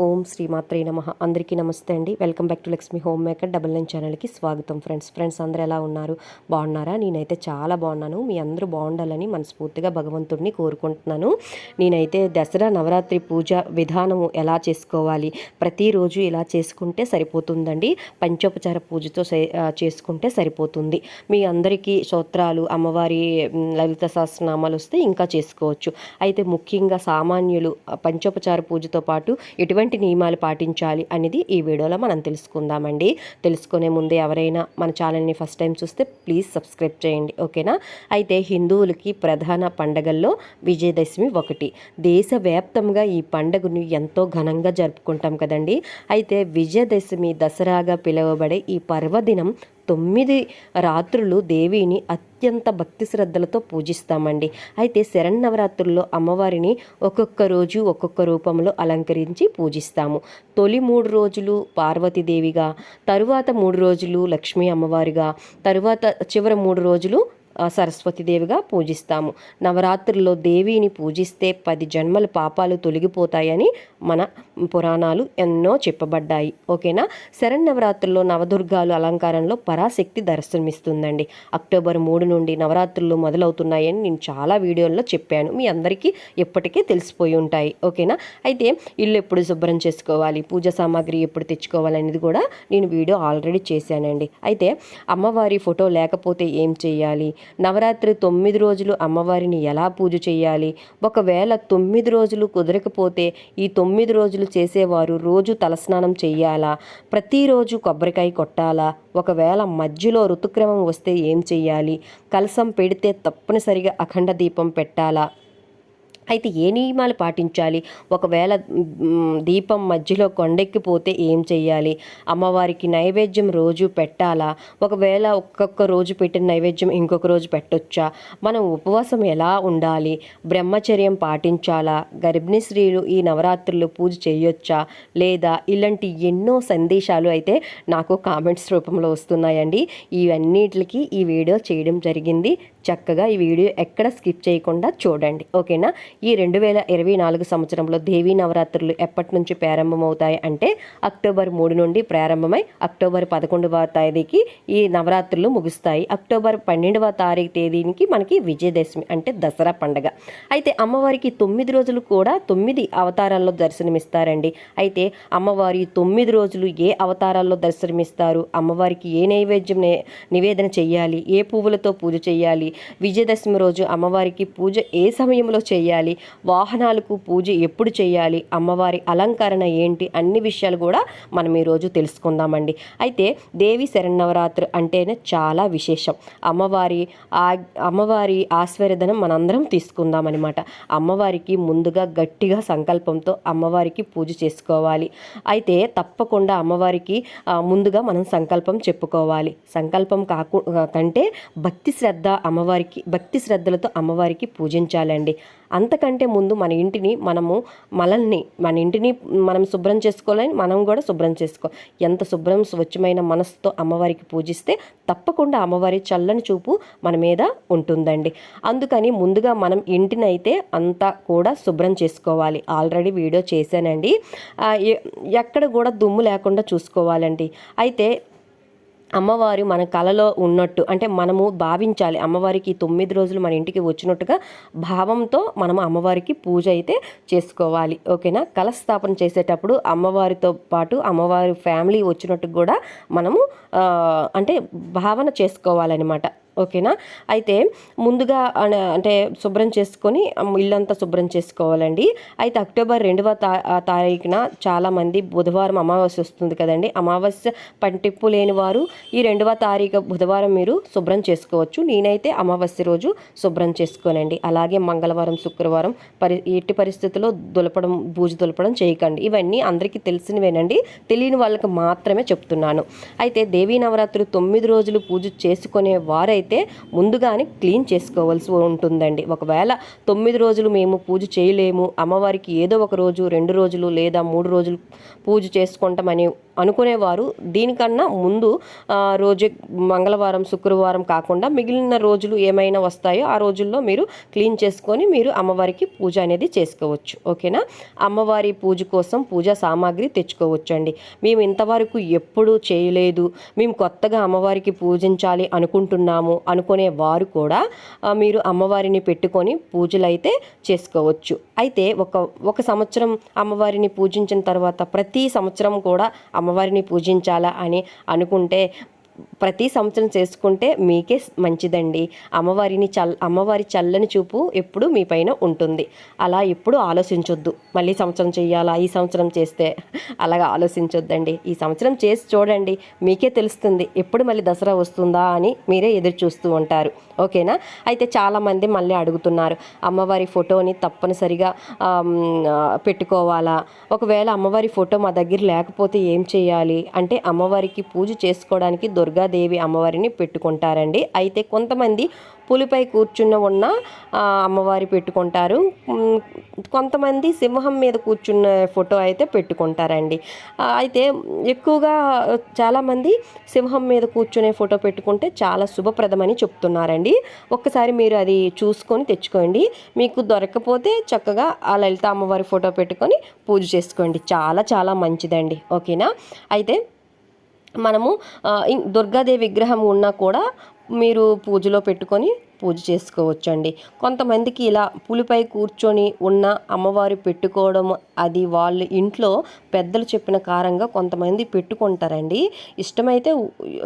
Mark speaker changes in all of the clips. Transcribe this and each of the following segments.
Speaker 1: ఓం శ్రీమాత్రే నమ. అందరికీ నమస్తే అండి. Welcome back to Lakshmi homemaker double nine ఛానల్కి స్వాగతం ఫ్రెండ్స్. ఫ్రెండ్స్ అందరూ ఎలా ఉన్నారు? బాగున్నారా? నేనైతే చాలా బాగున్నాను. మీ అందరూ బాగుండాలని మనస్ఫూర్తిగా భగవంతుడిని కోరుకుంటున్నాను. నేనైతే దసరా నవరాత్రి పూజ విధానము ఎలా చేసుకోవాలి ప్రతిరోజు ఇలా చేసుకుంటే సరిపోతుందండి? పంచోపచార పూజతో సే- చేసుకుంటే సరిపోతుంది. మీ అందరికీ స్తోత్రాలు అమ్మవారి లలిత సహస్రనామాలు వస్తే ఇంకా చేసుకోవచ్చు. అయితే ముఖ్యంగా సామాన్యులు పంచోపచార పూజతో పాటు ఎటువంటి నియమాలు పాటించాలి అనేది ఈ వీడియోలో మనం తెలుసుకుందామండి. తెలుసుకునే ముందు ఎవరైనా మన ఛానల్ని ఫస్ట్ టైం చూస్తే ప్లీజ్ సబ్స్క్రైబ్ చేయండి ఓకేనా? అయితే హిందువులకి ప్రధాన పండగల్లో విజయదశమి ఒకటి. దేశవ్యాప్తంగా ఈ పండుగను ఎంతో ఘనంగా జరుపుకుంటాం కదండి. అయితే విజయదశమి దసరాగా పిలువబడే ఈ పర్వదినం తొమ్మిది రాత్రులు దేవిని అత్యంత భక్తి శ్రద్ధలతో పూజిస్తామండి. అయితే శరన్నవరాత్రుల్లో అమ్మవారిని ఒక్కొక్క రోజు ఒక్కొక్క రూపంలో అలంకరించి పూజిస్తాము. తొలి మూడు రోజులు పార్వతీదేవిగా తరువాత మూడు రోజులు లక్ష్మీ అమ్మవారిగా తరువాత చివరి మూడు రోజులు సరస్వతిదేవిగా పూజిస్తాము. నవరాత్రుల్లో దేవిని పూజిస్తే పది జన్మల పాపాలు తొలగిపోతాయని మన పురాణాలు ఎన్నో చెప్పబడ్డాయి. ఓకేనా? శరన్నవరాత్రుల్లో నవదుర్గాలు అలంకారంలో పరాశక్తి దర్శనమిస్తుందండి. అక్టోబర్ మూడు నుండి నవరాత్రులు మొదలవుతున్నాయని నేను చాలా వీడియోల్లో చెప్పాను. మీ అందరికీ ఎప్పటికే తెలిసిపోయి ఉంటాయి. ఓకేనా? అయితే ఇల్లు ఎప్పుడు శుభ్రం చేసుకోవాలి? పూజ సామాగ్రి ఎప్పుడు తెచ్చుకోవాలి అనేది కూడా నేను వీడియో ఆల్రెడీ చేశానండి. అయితే అమ్మవారి ఫోటో లేకపోతే ఏం చేయాలి? నవరాత్రి తొమ్మిది రోజులు అమ్మవారిని ఎలా పూజ చేయాలి? ఒకవేళ తొమ్మిది రోజులు కుదరకపోతే ఈ తొమ్మిది రోజులు చేసేవారు రోజు తలస్నానం చేయాలా? ప్రతిరోజు కొబ్బరికాయ కొట్టాలా? ఒకవేళ మధ్యలో ఋతుక్రమం వస్తే ఏం చేయాలి? కలసం పెడితే తప్పనిసరిగా అఖండ దీపం పెట్టాలా? అయితే ఏ నియమాలు పాటించాలి? ఒకవేళ దీపం మధ్యలో కొండెక్కిపోతే ఏం చేయాలి అమ్మవారికి నైవేద్యం రోజు పెట్టాలా? ఒకవేళ ఒక్కొక్క రోజు పెట్టిన నైవేద్యం ఇంకొక రోజు పెట్టొచ్చా? మనం ఉపవాసం ఎలా ఉండాలి? బ్రహ్మచర్యం పాటించాలా? గర్భిణీ స్త్రీలు ఈ నవరాత్రులు పూజ చేయొచ్చా? లేదా ఇలాంటి ఎన్నో సందేశాలు అయితే నాకు కామెంట్స్ రూపంలో వస్తున్నాయండి. ఇవన్నిటికి ఈ వీడియో చేయడం జరిగింది. చక్కగా ఈ వీడియో ఎక్కడ స్కిప్ చేయకుండా చూడండి. ఓకేనా? ఈ రెండు వేల ఇరవై నాలుగు సంవత్సరంలో దేవీ నవరాత్రులు ఎప్పటి నుంచి ప్రారంభమవుతాయి అంటే అక్టోబర్ మూడు నుండి ప్రారంభమై అక్టోబర్ పదకొండవ తేదీకి ఈ నవరాత్రులు ముగుస్తాయి. అక్టోబర్ పన్నెండవ తారీఖు తేదీనికి మనకి విజయదశమి అంటే దసరా పండగ. అయితే అమ్మవారికి తొమ్మిది రోజులు కూడా తొమ్మిది అవతారాల్లో దర్శనమిస్తారండి. అయితే అమ్మవారి తొమ్మిది రోజులు ఏ అవతారాల్లో దర్శనమిస్తారు? అమ్మవారికి ఏ నైవేద్యం నివేదన చేయాలి? ఏ పువ్వులతో పూజ చేయాలి? విజయదశమి రోజు అమ్మవారికి పూజ ఏ సమయంలో చేయాలి? వాహనాలకు పూజ ఎప్పుడు చేయాలి? అమ్మవారి అలంకరణ ఏంటి? అన్ని విషయాలు కూడా మనం ఈరోజు తెలుసుకుందామండి. అయితే దేవి శరన్నవరాత్రి అంటేనే చాలా విశేషం. అమ్మవారి ఆ అమ్మవారి ఆశీర్వదనం మనందరం తీసుకుందామన్నమాట. అమ్మవారికి ముందుగా గట్టిగా సంకల్పంతో అమ్మవారికి పూజ చేసుకోవాలి. అయితే తప్పకుండా అమ్మవారికి ముందుగా మనం సంకల్పం చెప్పుకోవాలి. సంకల్పం కాకు కంటే భక్తి శ్రద్ధ అమ్మ అమ్మవారికి భక్తి శ్రద్ధలతో అమ్మవారికి పూజించాలండి. అంతకంటే ముందు మన ఇంటిని మనము మనల్ని మన ఇంటిని మనం శుభ్రం చేసుకోవాలని మనం కూడా శుభ్రం చేసుకో ఎంత శుభ్రం స్వచ్ఛమైన మనసుతో అమ్మవారికి పూజిస్తే తప్పకుండా అమ్మవారి చల్లని చూపు మన మీద ఉంటుందండి. అందుకని ముందుగా మనం ఇంటిని అయితే అంతా కూడా శుభ్రం చేసుకోవాలి. ఆల్రెడీ వీడియో చేశానండి. ఎక్కడ కూడా దుమ్ము లేకుండా చూసుకోవాలండి. అయితే అమ్మవారు మన కలలో ఉన్నట్టు అంటే మనము భావించాలి. అమ్మవారికి తొమ్మిది రోజులు మన ఇంటికి వచ్చినట్టుగా భావంతో మనం అమ్మవారికి పూజ అయితే చేసుకోవాలి. ఓకేనా? కలస్థాపన చేసేటప్పుడు అమ్మవారితో పాటు అమ్మవారి ఫ్యామిలీ వచ్చినట్టు కూడా మనము అంటే భావన చేసుకోవాలన్నమాట. ఓకేనా? అయితే ముందుగా అంటే శుభ్రం చేసుకొని ఇల్లంతా శుభ్రం చేసుకోవాలండి. అయితే అక్టోబర్ రెండవ తా తారీఖున చాలామంది బుధవారం అమావాస్య వస్తుంది కదండి. అమావాస్య పంటిప్పు లేని వారు ఈ రెండవ తారీఖు బుధవారం మీరు శుభ్రం చేసుకోవచ్చు. నేనైతే అమావాస్య రోజు శుభ్రం చేసుకోనండి. అలాగే మంగళవారం శుక్రవారం పరి ఎట్టి పరిస్థితుల్లో దులపడం బూజు దులపడం చేయకండి. ఇవన్నీ అందరికీ తెలిసినవేనండి. తెలియని వాళ్ళకి మాత్రమే చెప్తున్నాను. అయితే దేవీ నవరాత్రులు తొమ్మిది రోజులు పూజ చేసుకునే వారైతే అయితే ముందుగానే క్లీన్ చేసుకోవాల్సి ఉంటుందండి. ఒకవేళ తొమ్మిది రోజులు మేము పూజ చేయలేము అమ్మవారికి ఏదో ఒక రోజు రెండు రోజులు లేదా మూడు రోజులు పూజ చేసుకుంటామని అనుకునేవారు. దీనికన్నా ముందు రోజు మంగళవారం శుక్రవారం కాకుండా మిగిలిన రోజులు ఏమైనా వస్తాయో ఆ రోజుల్లో మీరు క్లీన్ చేసుకొని మీరు అమ్మవారికి పూజ అనేది చేసుకోవచ్చు. ఓకేనా? అమ్మవారి పూజ కోసం పూజా సామాగ్రి తెచ్చుకోవచ్చు అండి మేము ఇంతవరకు ఎప్పుడు చేయలేదు. మేము కొత్తగా అమ్మవారికి పూజించాలి అనుకుంటున్నాము. అనుకునే వారు కూడా మీరు అమ్మవారిని పెట్టుకొని పూజలు అయితే చేసుకోవచ్చు. అయితే ఒక ఒక సంవత్సరం అమ్మవారిని పూజించిన తర్వాత ప్రతి సంవత్సరం కూడా అమ్మవారిని పూజించాలా అని అనుకుంటే ప్రతి సంవత్సరం చేసుకుంటే మీకే మంచిదండి. అమ్మవారిని చల్ అమ్మవారి చల్లని చూపు ఎప్పుడు మీ పైన ఉంటుంది. అలా ఎప్పుడు ఆలోచించొద్దు. మళ్ళీ సంవత్సరం చేయాలా ఈ సంవత్సరం చేస్తే అలాగా ఆలోచించొద్దండి. ఈ సంవత్సరం చేసి చూడండి. మీకే తెలుస్తుంది. ఎప్పుడు మళ్ళీ దసరా వస్తుందా అని మీరే ఎదురు చూస్తూ ఉంటారు. ఓకేనా? అయితే చాలామంది మళ్ళీ అడుగుతున్నారు. అమ్మవారి ఫోటోని తప్పనిసరిగా పెట్టుకోవాలా? ఒకవేళ అమ్మవారి ఫోటో మా దగ్గర లేకపోతే ఏం చేయాలి? అంటే అమ్మవారికి పూజ చేసుకోవడానికి దుర్గాదేవి అమ్మవారిని పెట్టుకుంటారండి. అయితే కొంతమంది పులిపై కూర్చున్న ఉన్న అమ్మవారి పెట్టుకుంటారు. కొంతమంది సింహం మీద కూర్చున్న ఫోటో అయితే పెట్టుకుంటారండి. అయితే ఎక్కువగా చాలామంది సింహం మీద కూర్చునే ఫోటో పెట్టుకుంటే చాలా శుభప్రదమని చెప్తున్నారండి. ఒక్కసారి మీరు అది చూసుకొని తెచ్చుకోండి. మీకు దొరకకపోతే చక్కగా ఆ లలిత అమ్మవారి ఫోటో పెట్టుకొని పూజ చేసుకోండి. చాలా చాలా మంచిదండి. ఓకేనా? అయితే మనము దుర్గాదేవి విగ్రహం ఉన్నా కూడా మీరు పూజలో పెట్టుకొని పూజ చేసుకోవచ్చండి. కొంతమందికి ఇలా పులిపై కూర్చొని ఉన్న అమ్మవారి పెట్టుకోవడం అది వాళ్ళ ఇంట్లో పెద్దలు చెప్పిన కారంగా కొంతమంది పెట్టుకుంటారండి. ఇష్టమైతే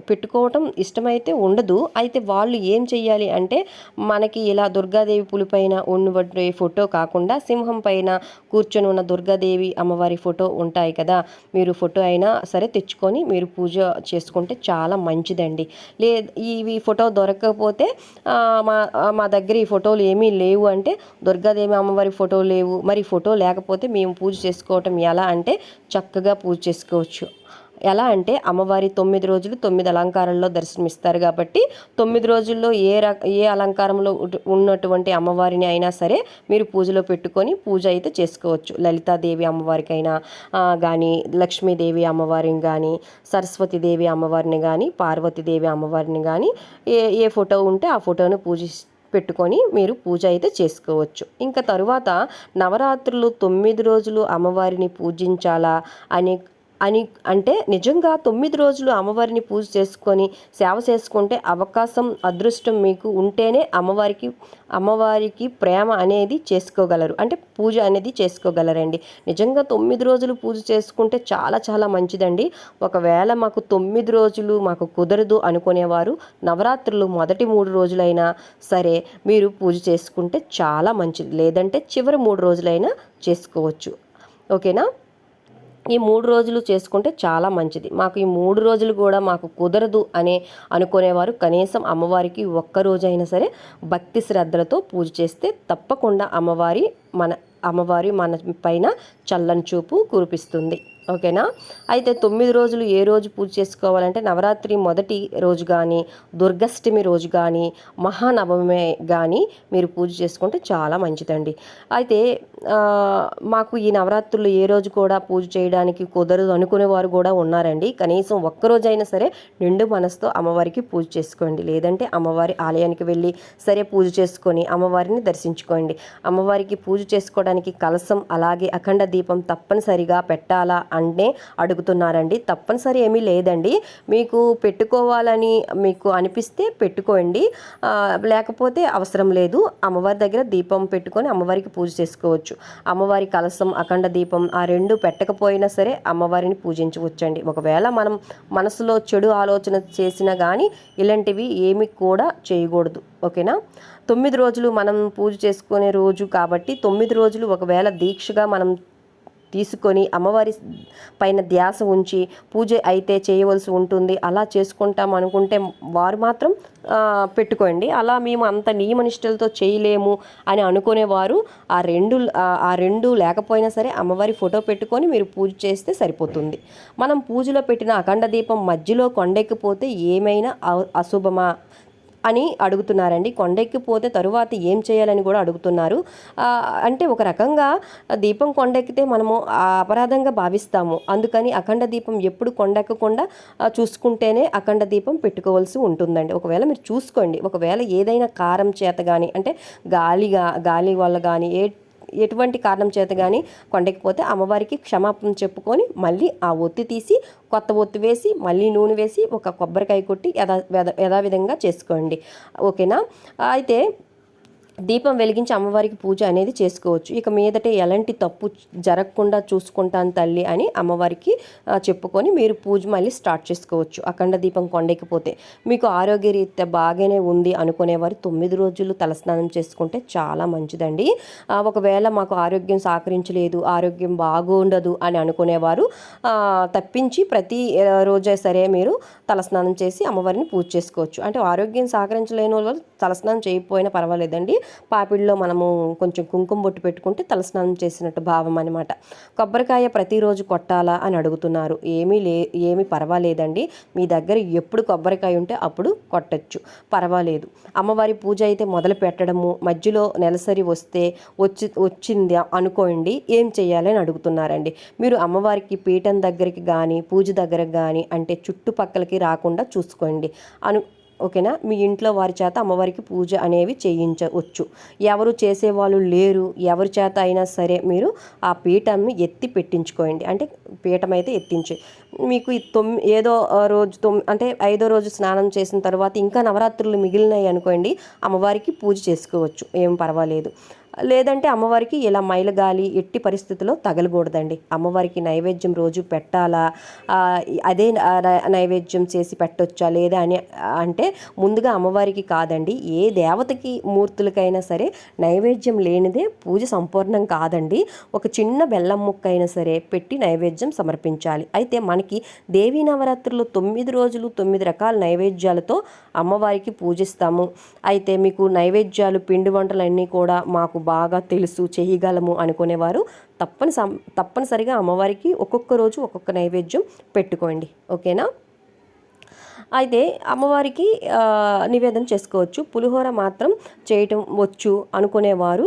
Speaker 1: పెట్టుకోవటం ఇష్టమైతే ఉండదు. అయితే వాళ్ళు ఏం చెయ్యాలి అంటే మనకి ఇలా దుర్గాదేవి పులిపైన ఉన్నటువంటి ఫోటో కాకుండా సింహం పైన కూర్చొని ఉన్న దుర్గాదేవి అమ్మవారి ఫోటో ఉంటాయి కదా. మీరు ఫోటో అయినా సరే తెచ్చుకొని మీరు పూజ చేసుకుంటే చాలా మంచిదండి. లే ఇవి ఫోటో దొరకకపోతే మా మా దగ్గర ఈ ఫోటోలు ఏమీ లేవు అంటే దుర్గాదేవి అమ్మవారి ఫోటో లేవు. మరి ఫోటో లేకపోతే మేము పూజ చేసుకోవటం ఎలా అంటే చక్కగా పూజ చేసుకోవచ్చు. ఎలా అంటే అమ్మవారి తొమ్మిది రోజులు తొమ్మిది అలంకారాల్లో దర్శనమిస్తారు కాబట్టి తొమ్మిది రోజుల్లో ఏ ర ఏ అలంకారంలో ఉన్నటువంటి అమ్మవారిని అయినా సరే మీరు పూజలో పెట్టుకొని పూజ అయితే చేసుకోవచ్చు. లలితాదేవి అమ్మవారికైనా కానీ లక్ష్మీదేవి అమ్మవారిని కానీ సరస్వతీదేవి అమ్మవారిని కానీ పార్వతీదేవి అమ్మవారిని కానీ ఏ ఏ ఫోటో ఉంటే ఆ ఫోటోను పూజి పెట్టుకొని మీరు పూజ అయితే చేసుకోవచ్చు. ఇంకా తరువాత నవరాత్రులు తొమ్మిది రోజులు అమ్మవారిని పూజించాలా అనే అని అంటే నిజంగా తొమ్మిది రోజులు అమ్మవారిని పూజ చేసుకొని సేవ చేసుకుంటే అవకాశం అదృష్టం మీకు ఉంటేనే అమ్మవారికి అమ్మవారికి ప్రేమ అనేది చేసుకోగలరు. అంటే పూజ అనేది చేసుకోగలరండి. నిజంగా తొమ్మిది రోజులు పూజ చేసుకుంటే చాలా చాలా మంచిదండి. ఒకవేళ మాకు తొమ్మిది రోజులు మాకు కుదరదు అనుకునేవారు నవరాత్రులు మొదటి మూడు రోజులైనా సరే మీరు పూజ చేసుకుంటే చాలా మంచిది. లేదంటే చివరి మూడు రోజులైనా చేసుకోవచ్చు. ఓకేనా? ఈ మూడు రోజులు చేసుకుంటే చాలా మంచిది. మాకు ఈ మూడు రోజులు కూడా మాకు కుదరదు అనే అనుకునేవారు. కనీసం అమ్మవారికి ఒక్క రోజైనా సరే భక్తి శ్రద్ధలతో పూజ చేస్తే తప్పకుండా అమ్మవారి మన అమ్మవారి మన పైన చల్లని చూపు కురిపిస్తుంది. ఓకేనా? అయితే తొమ్మిది రోజులు ఏ రోజు పూజ చేసుకోవాలంటే నవరాత్రి మొదటి రోజు కానీ దుర్గష్టమి రోజు కానీ మహానవమి కానీ మీరు పూజ చేసుకుంటే చాలా మంచిదండి. అయితే మాకు ఈ నవరాత్రులు ఏ రోజు కూడా పూజ చేయడానికి కుదరదు అనుకునే వారు కూడా ఉన్నారండి. కనీసం ఒక్కరోజైనా సరే నిండు మనసుతో అమ్మవారికి పూజ చేసుకోండి. లేదంటే అమ్మవారి ఆలయానికి వెళ్ళి సరే పూజ చేసుకొని అమ్మవారిని దర్శించుకోండి. అమ్మవారికి పూజ చేసుకోవడానికి కలసం అలాగే అఖండ దీపం తప్పనిసరిగా పెట్టాలా అంటే అడుగుతున్నారండి. తప్పనిసరి ఏమీ లేదండి. మీకు పెట్టుకోవాలని మీకు అనిపిస్తే పెట్టుకోండి. లేకపోతే అవసరం లేదు. అమ్మవారి దగ్గర దీపం పెట్టుకొని అమ్మవారికి పూజ చేసుకోవచ్చు. అమ్మవారి కలసం అఖండ దీపం ఆ రెండు పెట్టకపోయినా సరే అమ్మవారిని పూజించవచ్చండి. ఒకవేళ మనం మనసులో చెడు ఆలోచన చేసినా కానీ ఇలాంటివి ఏమి కూడా చేయకూడదు. ఓకేనా? తొమ్మిది రోజులు మనం పూజ చేసుకునే రోజు కాబట్టి తొమ్మిది రోజులు ఒకవేళ దీక్షగా మనం తీసుకొని అమ్మవారి పైన ధ్యాస ఉంచి పూజ అయితే చేయవలసి ఉంటుంది. అలా చేసుకుంటాం అనుకుంటే వారు మాత్రం పెట్టుకోండి. అలా మేము అంత నియమనిష్టలతో చేయలేము అని అనుకునేవారు. ఆ రెండు ఆ- రెండు లేకపోయినా సరే అమ్మవారి ఫోటో పెట్టుకొని మీరు పూజ చేస్తే సరిపోతుంది. మనం పూజలో పెట్టిన అఖండ దీపం మధ్యలో కొండెక్కిపోతే ఏమైనా అశుభమా? అని అడుగుతున్నారండి. కొండెక్కిపోతే తరువాత ఏం చేయాలని కూడా అడుగుతున్నారు. అంటే ఒక రకంగా దీపం కొండెక్కితే మనము ఆ అపరాధంగా భావిస్తాము. అందుకని అఖండ దీపం ఎప్పుడు కొండెక్కకుండా చూసుకుంటేనే అఖండ దీపం పెట్టుకోవాల్సి ఉంటుందండి. ఒకవేళ మీరు చూసుకోండి. ఒకవేళ ఏదైనా కారం చేత కానీ అంటే గాలిగా గాలి వల్ల కానీ ఏ ఎటువంటి కారణం చేత కానీ కొండెక్కిపోతే అమ్మవారికి క్షమాపణ చెప్పుకొని మళ్ళీ ఆ ఒత్తి తీసి కొత్త ఒత్తి వేసి మళ్ళీ నూనె వేసి ఒక కొబ్బరికాయ కొట్టి యథా యథా- యథావిధంగా చేసుకోండి. ఓకేనా? అయితే దీపం వెలిగించి అమ్మవారికి పూజ అనేది చేసుకోవచ్చు. ఇక మీదట ఎలాంటి తప్పు జరగకుండా చూసుకుంటాను తల్లి అని అమ్మవారికి చెప్పుకొని మీరు పూజ మళ్ళీ స్టార్ట్ చేసుకోవచ్చు. అఖండ దీపం కొండెక్కిపోతే మీకు ఆరోగ్యరీత్యా బాగానే ఉంది అనుకునేవారు తొమ్మిది రోజులు తలస్నానం చేసుకుంటే చాలా మంచిదండి. ఒకవేళ మాకు ఆరోగ్యం సహకరించలేదు ఆరోగ్యం బాగుండదు అని అనుకునేవారు తప్పించి ప్రతి రోజే సరే మీరు తలస్నానం చేసి అమ్మవారిని పూజ చేసుకోవచ్చు. అంటే ఆరోగ్యం సహకరించలేని వాళ్ళు తలస్నానం చేయకపోయినా పర్వాలేదండి. పాపిడిలో మనము కొంచెం కుంకుమ బొట్టు పెట్టుకుంటే తలస్నానం చేసినట్టు భావం అనమాట కొబ్బరికాయ ప్రతిరోజు కొట్టాలా అని అడుగుతున్నారు. ఏమీ లే ఏమీ పర్వాలేదండి. మీ దగ్గర ఎప్పుడు కొబ్బరికాయ ఉంటే అప్పుడు కొట్టచ్చు. పర్వాలేదు. అమ్మవారి పూజ అయితే మొదలు పెట్టడము మధ్యలో నెలసరి వస్తే వచ్చి వచ్చింది అనుకోండి ఏం చేయాలని అడుగుతున్నారండి. మీరు అమ్మవారికి పీఠం దగ్గరికి కానీ పూజ దగ్గరకు కానీ అంటే చుట్టుపక్కలకి రాకుండా చూసుకోండి. అను ఓకేనా? మీ ఇంట్లో వారి చేత అమ్మవారికి పూజ అనేవి చేయించవచ్చు. ఎవరు చేసేవాళ్ళు లేరు ఎవరి చేత అయినా సరే మీరు ఆ పీఠం ఎత్తి పెట్టించుకోండి. అంటే పీఠం అయితే ఎత్తించి. మీకు తొమ్మి ఏదో రోజు తొమ్ అంటే ఐదో రోజు స్నానం చేసిన తర్వాత ఇంకా నవరాత్రులు మిగిలినాయి అనుకోండి అమ్మవారికి పూజ చేసుకోవచ్చు. ఏం పర్వాలేదు. లేదంటే అమ్మవారికి ఇలా మైలగాలి ఎట్టి పరిస్థితుల్లో తగలకూడదండి. అమ్మవారికి నైవేద్యం రోజు పెట్టాలా? అదే నై- నైవేద్యం చేసి పెట్టొచ్చా? లేదా అని అంటే ముందుగా అమ్మవారికి కాదండి ఏ దేవతకి మూర్తులకైనా సరే నైవేద్యం లేనిదే పూజ సంపూర్ణం కాదండి. ఒక చిన్న బెల్లం ముక్క అయినా సరే పెట్టి నైవేద్యం సమర్పించాలి. అయితే మనకి దేవీ నవరాత్రులు తొమ్మిది రోజులు తొమ్మిది రకాల నైవేద్యాలతో అమ్మవారికి పూజిస్తాము. అయితే మీకు నైవేద్యాలు పిండి వంటలన్నీ కూడా మాకు బాగా తెలుసు చేయగలము అనుకునేవారు తప్పని తప్పనిసరిగా అమ్మవారికి ఒక్కొక్క రోజు ఒక్కొక్క నైవేద్యం పెట్టుకోండి. ఓకేనా? అయితే అమ్మవారికి నివేదన చేసుకోవచ్చు. పులిహోర మాత్రం చేయటం వచ్చు అనుకునేవారు.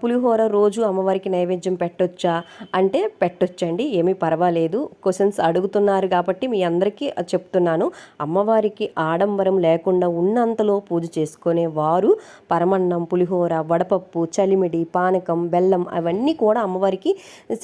Speaker 1: పులిహోర రోజు అమ్మవారికి నైవేద్యం పెట్టొచ్చా? అంటే పెట్టొచ్చండి ఏమీ పర్వాలేదు. క్వశ్చన్స్ అడుగుతున్నారు కాబట్టి మీ అందరికీ చెప్తున్నాను. అమ్మవారికి ఆడంబరం లేకుండా ఉన్నంతలో పూజ చేసుకునే వారు పరమన్నం పులిహోర వడపప్పు చలిమిడి పానకం బెల్లం అవన్నీ కూడా అమ్మవారికి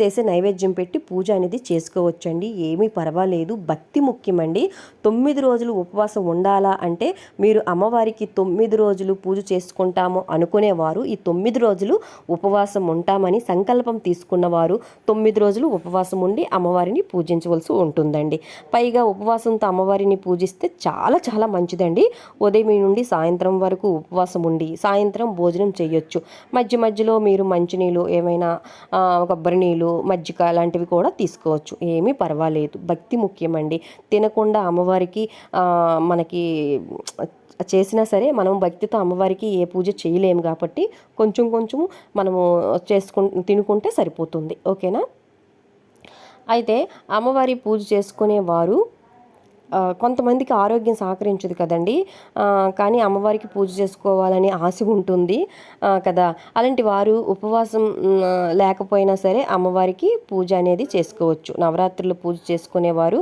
Speaker 1: చేసే నైవేద్యం పెట్టి పూజ అనేది చేసుకోవచ్చండి. ఏమీ పర్వాలేదు. భక్తి ముఖ్యమండి. తొమ్మిది రోజులు ఉపవాసం ఉండాలా అంటే మీరు అమ్మవారికి తొమ్మిది రోజులు పూజ చేసుకుంటాము అనుకునేవారు. ఈ తొమ్మిది రోజులు ఉపవాసం ఉంటామని సంకల్పం తీసుకున్నవారు తొమ్మిది రోజులు ఉపవాసం ఉండి అమ్మవారిని పూజించవలసి ఉంటుందండి. పైగా ఉపవాసంతో అమ్మవారిని పూజిస్తే చాలా చాలా మంచిదండి. ఉదయం నుండి సాయంత్రం వరకు ఉపవాసం ఉండి సాయంత్రం భోజనం చేయొచ్చు. మధ్య మధ్యలో మీరు మంచినీళ్ళు ఏమైనా కొబ్బరి నీళ్ళు మజ్జిగ లాంటివి కూడా తీసుకోవచ్చు. ఏమీ పర్వాలేదు. భక్తి ముఖ్యమండి. తినకుండా అమ్మవారికి ఆ, మనకి చేసినా సరే మనం భక్తితో అమ్మవారికి ఏ పూజ చేయలేము కాబట్టి కొంచెం కొంచెం మనము చేసుకు తినుకుంటే సరిపోతుంది. ఓకేనా? అయితే అమ్మవారి పూజ చేసుకునే వారు కొంతమందికి ఆరోగ్యం సహకరించదు కదండి. కానీ అమ్మవారికి పూజ చేసుకోవాలని ఆశ ఉంటుంది కదా. అలాంటి వారు ఉపవాసం లేకపోయినా సరే అమ్మవారికి పూజ అనేది చేసుకోవచ్చు. నవరాత్రులు పూజ చేసుకునేవారు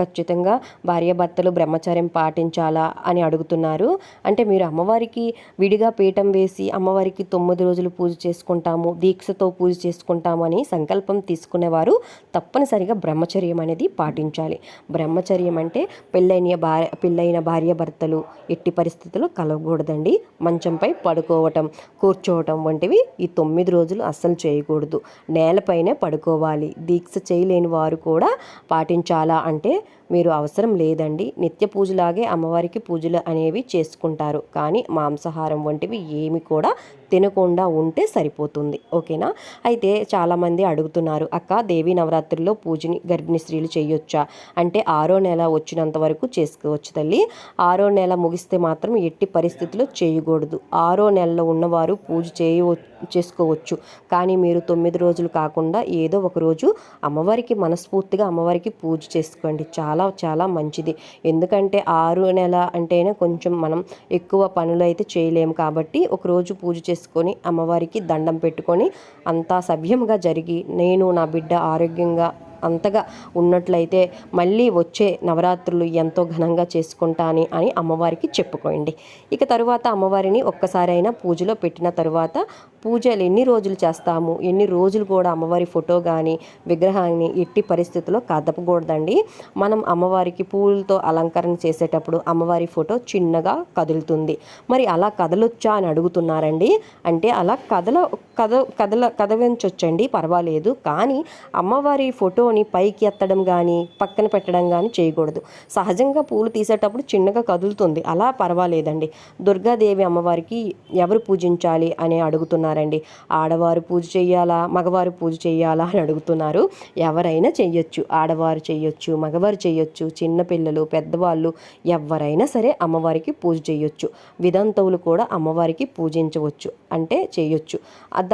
Speaker 1: ఖచ్చితంగా భార్యాభర్తలు బ్రహ్మచర్యం పాటించాలా అని అడుగుతున్నారు. అంటే మీరు అమ్మవారికి విడిగా పీఠం వేసి అమ్మవారికి తొమ్మిది రోజులు పూజ చేసుకుంటాము దీక్షతో పూజ చేసుకుంటాము అని సంకల్పం తీసుకునేవారు తప్పనిసరిగా బ్రహ్మచర్యం అనేది పాటించాలి. బ్రహ్మచర్యం అంటే అంటే పెళ్ళైన భార్య పెళ్ళైన భార్య భర్తలు ఎట్టి పరిస్థితుల్లో కలవకూడదండి. మంచంపై పడుకోవటం కూర్చోవటం వంటివి ఈ తొమ్మిది రోజులు అస్సలు చేయకూడదు. నేలపైనే పడుకోవాలి. దీక్ష చేయలేని వారు కూడా పాటించాలా అంటే మీరు అవసరం లేదండి. నిత్య పూజలాగే అమ్మవారికి పూజలు అనేవి చేసుకుంటారు. కానీ మాంసాహారం వంటివి ఏమి కూడా తినకుండా ఉంటే సరిపోతుంది. ఓకేనా? అయితే చాలామంది అడుగుతున్నారు అక్క దేవి నవరాత్రుల్లో పూజని గర్భిణీ స్త్రీలు చేయొచ్చా? అంటే ఆరో నెల వచ్చినంత వరకు చేసుకోవచ్చు తల్లి. ఆరో నెల ముగిస్తే మాత్రం ఎట్టి పరిస్థితుల్లో చేయకూడదు. ఆరో నెలలో ఉన్నవారు పూజ చేయ చేసుకోవచ్చు. కానీ మీరు తొమ్మిది రోజులు కాకుండా ఏదో ఒక రోజు అమ్మవారికి మనస్ఫూర్తిగా అమ్మవారికి పూజ చేసుకోండి. చాలా చాలా మంచిది. ఎందుకంటే ఆరు నెల అంటేనే కొంచెం మనం ఎక్కువ పనులు అయితే చేయలేము కాబట్టి ఒకరోజు పూజ చేసుకొని అమ్మవారికి దండం పెట్టుకొని అంతా సభ్యంగా జరిగి నేను నా బిడ్డ ఆరోగ్యంగా అంతగా ఉన్నట్లయితే మళ్ళీ వచ్చే నవరాత్రులు ఎంతో ఘనంగా చేసుకుంటాని అని అమ్మవారికి చెప్పుకోండి. ఇక తరువాత అమ్మవారిని ఒక్కసారైనా పూజలో పెట్టిన తరువాత పూజలు ఎన్ని రోజులు చేస్తాము ఎన్ని రోజులు కూడా అమ్మవారి ఫోటో కానీ విగ్రహాన్ని ఎట్టి పరిస్థితుల్లో కదపకూడదండి. మనం అమ్మవారికి పూలతో అలంకరణ చేసేటప్పుడు అమ్మవారి ఫోటో చిన్నగా కదులుతుంది. మరి అలా కదలొచ్చా అని అడుగుతున్నారండి. అంటే అలా కదల కద కదల కదవించొచ్చండి పర్వాలేదు. కానీ అమ్మవారి ఫోటో ఫోటోని పైకి ఎత్తడం కానీ పక్కన పెట్టడం కానీ చేయకూడదు. సహజంగా పూలు తీసేటప్పుడు చిన్నగా కదులుతుంది. అలా పర్వాలేదండి. దుర్గాదేవి అమ్మవారికి ఎవరు పూజించాలి అని అడుగుతున్నారండి. ఆడవారు పూజ చేయాలా మగవారు పూజ చేయాలా అని అడుగుతున్నారు. ఎవరైనా చేయొచ్చు ఆడవారు చేయొచ్చు మగవారు చేయొచ్చు చిన్నపిల్లలు పెద్దవాళ్ళు ఎవరైనా సరే అమ్మవారికి పూజ చేయొచ్చు విదంతవులు కూడా అమ్మవారికి పూజించవచ్చు. అంటే చేయొచ్చు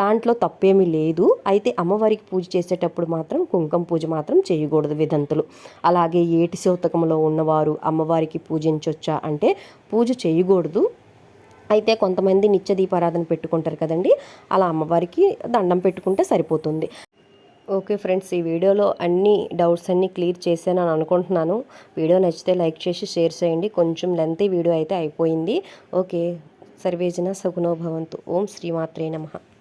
Speaker 1: దాంట్లో తప్పేమీ లేదు. అయితే అమ్మవారికి పూజ చేసేటప్పుడు మాత్రం కుంకుమ పూజ మాత్రం చేయకూడదు విదంతులు. అలాగే ఏటి శోతకంలో ఉన్నవారు అమ్మవారికి పూజించవచ్చా అంటే పూజ చేయకూడదు. అయితే కొంతమంది నిత్య దీపారాధన పెట్టుకుంటారు కదండి. అలా అమ్మవారికి దండం పెట్టుకుంటే సరిపోతుంది. ఓకే ఫ్రెండ్స్ ఈ వీడియోలో అన్ని డౌట్స్ అన్నీ క్లియర్ చేశానని అనుకుంటున్నాను. వీడియో నచ్చితే లైక్ చేసి షేర్ చేయండి. కొంచెం లెంతీ వీడియో అయితే అయిపోయింది. ఓకే. సర్వేజన సగుణోభవంతు ఓం శ్రీమాత్రే నమ.